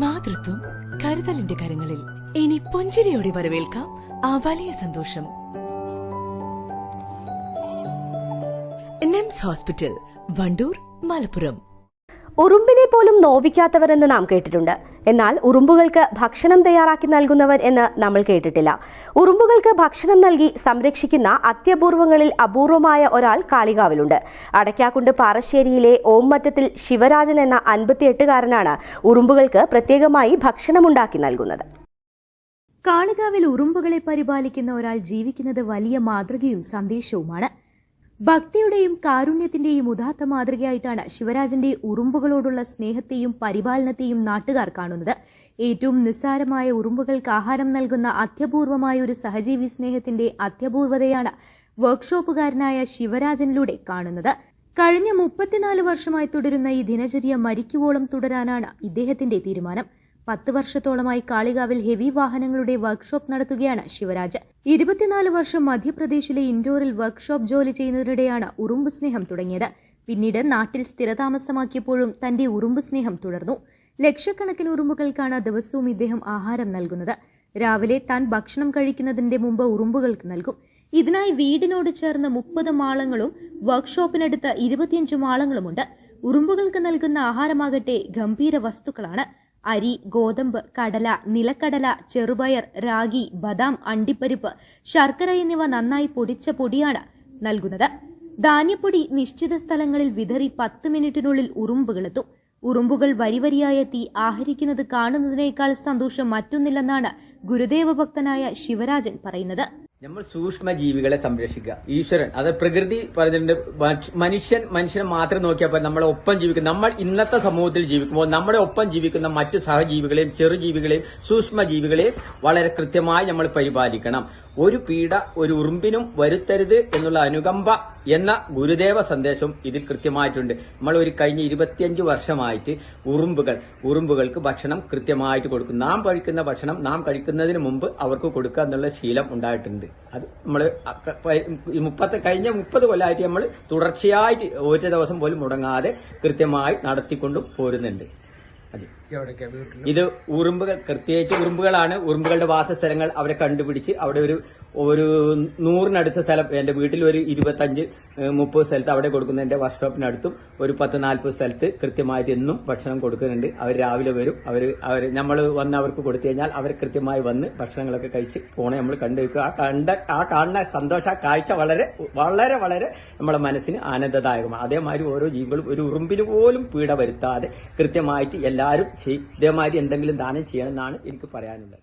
മാതൃത്വം കരുതലിന്റെ കരങ്ങളിൽ. ഇനി പുഞ്ചിരിയോടെ വരവേൽക്കാം ആ വലിയ സന്തോഷം. നെംസ് ഹോസ്പിറ്റൽ വണ്ടൂർ മലപ്പുറം. ഉറുമ്പിനെ പോലും നോവിക്കാത്തവരെന്ന് നാം കേട്ടിട്ടുണ്ട്. എന്നാൽ ഉറുമ്പുകൾക്ക് ഭക്ഷണം തയ്യാറാക്കി നൽകുന്നവർ എന്ന് നമ്മൾ കേട്ടിട്ടില്ല. ഉറുമ്പുകൾക്ക് ഭക്ഷണം നൽകി സംരക്ഷിക്കുന്ന അത്യപൂർവങ്ങളിൽ അപൂർവമായ ഒരാൾ കാളികാവിലുണ്ട്. അടയ്ക്കാക്കുണ്ട് പാറശ്ശേരിയിലെ ഓംമറ്റത്തിൽ ശിവരാജൻ എന്ന അൻപത്തിയെട്ടുകാരനാണ് ഉറുമ്പുകൾക്ക് പ്രത്യേകമായി ഭക്ഷണമുണ്ടാക്കി നൽകുന്നത്. കാളികാവിൽ ഉറുമ്പുകളെ പരിപാലിക്കുന്ന ഒരാൾ ജീവിക്കുന്നത് വലിയ മാതൃകയും സന്ദേശവുമാണ്. ഭക്തിയുടെയും കാരുണ്യത്തിന്റെയും ഉദാത്ത മാതൃകയായിട്ടാണ് ശിവരാജന്റെ ഉറുമ്പുകളോടുള്ള സ്നേഹത്തെയും പരിപാലനത്തെയും നാട്ടുകാർ കാണുന്നത്. ഏറ്റവും നിസ്സാരമായ ഉറുമ്പുകൾക്ക് ആഹാരം നൽകുന്ന അത്യപൂർവമായ ഒരു സഹജീവി സ്നേഹത്തിന്റെ അത്യപൂർവതയാണ് വർക്ക്ഷോപ്പുകാരനായ ശിവരാജനിലൂടെ കാണുന്നത്. കഴിഞ്ഞ മുപ്പത്തിനാല് വർഷമായി തുടരുന്ന ഈ ദിനചര്യ മരിക്കുവോളം തുടരാനാണ് ഇദ്ദേഹത്തിന്റെ തീരുമാനം. പത്ത് വർഷത്തോളമായി കാളികാവിൽ ഹെവി വാഹനങ്ങളുടെ വർക്ക്ഷോപ്പ് നടത്തുകയാണ് ശിവരാജ് ഇരുപത്തിനാല് വർഷം മധ്യപ്രദേശിലെ ഇൻഡോറിൽ വർക്ക്ഷോപ്പ് ജോലി ചെയ്യുന്നതിനിടെയാണ് ഉറുമ്പ് സ്നേഹം തുടങ്ങിയത്. പിന്നീട് നാട്ടിൽ സ്ഥിരതാമസമാക്കിയപ്പോഴും തന്റെ ഉറുമ്പ് സ്നേഹം തുടർന്നു. ലക്ഷക്കണക്കിന് ഉറുമ്പുകൾക്കാണ് ദിവസവും ഇദ്ദേഹം ആഹാരം നൽകുന്നത്. രാവിലെ താൻ ഭക്ഷണം കഴിക്കുന്നതിന്റെ മുമ്പ് ഉറുമ്പുകൾക്ക് നൽകും. ഇതിനായി വീടിനോട് ചേർന്ന് മുപ്പത് മാളങ്ങളും വർക്ക്ഷോപ്പിനടുത്ത് ഇരുപത്തിയഞ്ച് മാളങ്ങളുമുണ്ട്. ഉറുമ്പുകൾക്ക് നൽകുന്ന ആഹാരമാകട്ടെ ഗംഭീര വസ്തുക്കളാണ്. അരി ഗോതമ്പ് കടല നിലക്കടല ചെറുപയർ റാഗി ബദാം അണ്ടിപ്പരിപ്പ് ശർക്കര എന്നിവ നന്നായി പൊടിച്ച പൊടിയാണ് നൽകുന്നത്. ധാന്യപ്പൊടി നിശ്ചിത സ്ഥലങ്ങളിൽ വിതറി പത്ത് മിനിറ്റിനുള്ളിൽ ഉറുമ്പുകളെത്തും. ഉറുമ്പുകൾ വരിവരിയായെത്തി ആഹരിക്കുന്നത് കാണുന്നതിനേക്കാൾ സന്തോഷം മറ്റൊന്നില്ലെന്നാണ് ഗുരുദേവ ഭക്തനായ ശിവരാജൻ പറയുന്നത്. നമ്മൾ സൂക്ഷ്മ ജീവികളെ സംരക്ഷിക്കുക. ഈശ്വരൻ അത് പ്രകൃതി പറഞ്ഞിട്ടുണ്ട് മനുഷ്യൻ മനുഷ്യനെ മാത്രം നോക്കിയപ്പോൾ നമ്മളെ ഒപ്പം ജീവിക്കുന്ന നമ്മൾ ഇന്നത്തെ സമൂഹത്തിൽ ജീവിക്കുമ്പോൾ നമ്മുടെ ഒപ്പം ജീവിക്കുന്ന മറ്റു സഹജീവികളെയും ചെറുജീവികളെയും സൂക്ഷ്മ ജീവികളെയും വളരെ കൃത്യമായി നമ്മൾ പരിപാലിക്കണം. ഒരു പീഡ ഒരു ഉറുമ്പിനും വരുത്തരുത് എന്നുള്ള അനുകമ്പ എന്ന ഗുരുദേവ സന്ദേശം ഇതിൽ കൃത്യമായിട്ടുണ്ട്. നമ്മൾ ഒരു കഴിഞ്ഞ ഇരുപത്തിയഞ്ച് വർഷമായിട്ട് ഉറുമ്പുകൾ ഉറുമ്പുകൾക്ക് ഭക്ഷണം കൃത്യമായിട്ട് കൊടുക്കും. നാം കഴിക്കുന്ന ഭക്ഷണം നാം കഴിക്കുന്നതിന് മുമ്പ് അവർക്ക് കൊടുക്കുക എന്നുള്ള ശീലം ഉണ്ടായിട്ടുണ്ട്. അത് നമ്മൾ മുപ്പത്തെ കഴിഞ്ഞ മുപ്പത് കൊല്ലമായിട്ട് നമ്മൾ തുടർച്ചയായിട്ട് ഒരു ദിവസം പോലും മുടങ്ങാതെ കൃത്യമായി നടത്തിക്കൊണ്ടും പോരുന്നുണ്ട്. ഇത് ഉറുമ്പുകൾ പ്രത്യേകിച്ച് ഉറുമ്പുകളാണ്. ഉറുമ്പുകളുടെ വാസസ്ഥലങ്ങൾ അവരെ കണ്ടുപിടിച്ച് അവിടെ ഒരു ഒരു നൂറിനടുത്ത സ്ഥലം എന്റെ വീട്ടിൽ ഒരു ഇരുപത്തഞ്ച് മുപ്പത് സ്ഥലത്ത് അവിടെ കൊടുക്കുന്ന എന്റെ വർക്ക്ഷോപ്പിനടുത്തും ഒരു പത്ത് നാൽപ്പത് സ്ഥലത്ത് കൃത്യമായിട്ട് എന്നും ഭക്ഷണം കൊടുക്കുന്നുണ്ട്. അവർ രാവിലെ വരും. അവർ അവർ നമ്മൾ വന്ന് അവർക്ക് കൊടുത്തു കഴിഞ്ഞാൽ അവർ കൃത്യമായി വന്ന് ഭക്ഷണങ്ങളൊക്കെ കഴിച്ച് പോണേ നമ്മൾ കണ്ടു വെക്കുക ആ കണ്ട ആ കാണുന്ന സന്തോഷ കാഴ്ച വളരെ വളരെ വളരെ നമ്മുടെ മനസ്സിന് ആനന്ദദായകമാണ്. അതേമാതിരി ഓരോ ജീവികളും ഒരു ഉറുമ്പിന് പോലും പീഡ വരുത്താതെ കൃത്യമായിട്ട് എല്ലാവരും ചെയ്യും ഇതേമാതിരി എന്തെങ്കിലും ദാനം ചെയ്യണമെന്നാണ് എനിക്ക് പറയാനുള്ളത്.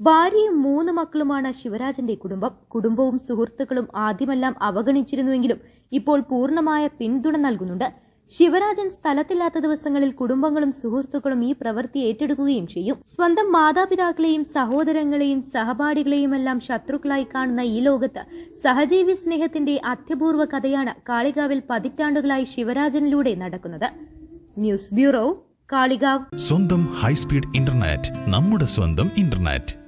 ഭാര്യയും മൂന്ന് മക്കളുമാണ് ശിവരാജന്റെ കുടുംബം. കുടുംബവും സുഹൃത്തുക്കളും ആദ്യമെല്ലാം അവഗണിച്ചിരുന്നുവെങ്കിലും ഇപ്പോൾ പൂർണമായ പിന്തുണ നൽകുന്നുണ്ട്. ശിവരാജൻ സ്ഥലത്തില്ലാത്ത ദിവസങ്ങളിൽ കുടുംബങ്ങളും സുഹൃത്തുക്കളും ഈ പ്രവൃത്തി ഏറ്റെടുക്കുകയും ചെയ്യും. സ്വന്തം മാതാപിതാക്കളെയും സഹോദരങ്ങളെയും സഹപാഠികളെയും എല്ലാം ശത്രുക്കളായി കാണുന്ന ഈ ലോകത്ത് സഹജീവി സ്നേഹത്തിന്റെ അത്യപൂർവ കഥയാണ് കാളികാവിൽ പതിറ്റാണ്ടുകളായി ശിവരാജനിലൂടെ നടക്കുന്നത്. News bureau Kalikavu. സ്വന്തം ഹൈസ്പീഡ് ഇന്റർനെറ്റ് നമ്മുടെ സ്വന്തം ഇന്റർനെറ്റ്.